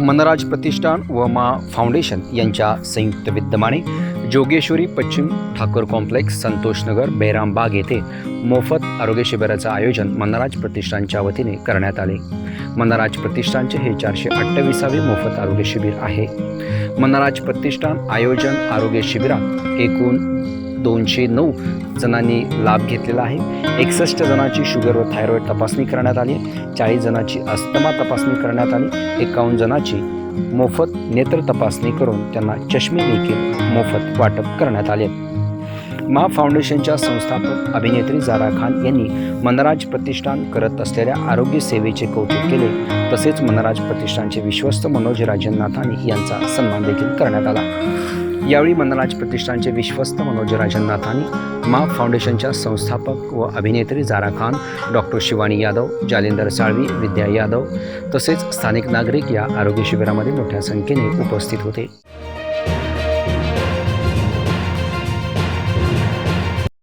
मनराज प्रतिष्ठान व मा फाउंडेशन यांच्या संयुक्त विद्यमाने जोगेश्वरी पश्चिम ठाकर कॉम्प्लेक्स संतोषनगर बेराम बाग येथे मोफत आरोग्य शिबिराचं आयोजन मनराज प्रतिष्ठानच्या वतीने करण्यात आले. मनराज प्रतिष्ठानचे हे चारशे अठ्ठावीसावे मोफत आरोग्य शिबिर आहे. मनराज प्रतिष्ठान आयोजन आरोग्य शिबिरात एकूण दोनशे नऊ जणांनी लाभ घेतलेला आहे. एकसष्ट जणांची शुगर व थायरॉईड तपासणी करण्यात आली चाळीस जणांची अस्थमा तपासणी करण्यात आली. एकावन्न जणांची मोफत नेत्र तपासणी करून त्यांना चष्मे देखील मोफत वाटप करण्यात आले. महा फाउंडेशनच्या संस्थापक अभिनेत्री जारा खान यांनी मनराज प्रतिष्ठान करत असलेल्या आरोग्य सेवेचे कौतुक केले. तसेच मनराज प्रतिष्ठानचे विश्वस्त मनोज राजनाथानी यांचा सन्मान देखील करण्यात आला. यावेळी मनराज प्रतिष्ठानचे विश्वस्त मनोज राजननाथानी मा फाउंडेशनच्या संस्थापक व अभिनेत्री जारा खान डॉक्टर शिवानी यादव जालिंदर साळवी विद्या यादव तसेच स्थानिक नागरिक या आरोग्य शिबिरामध्ये मोठ्या संख्येने उपस्थित होते.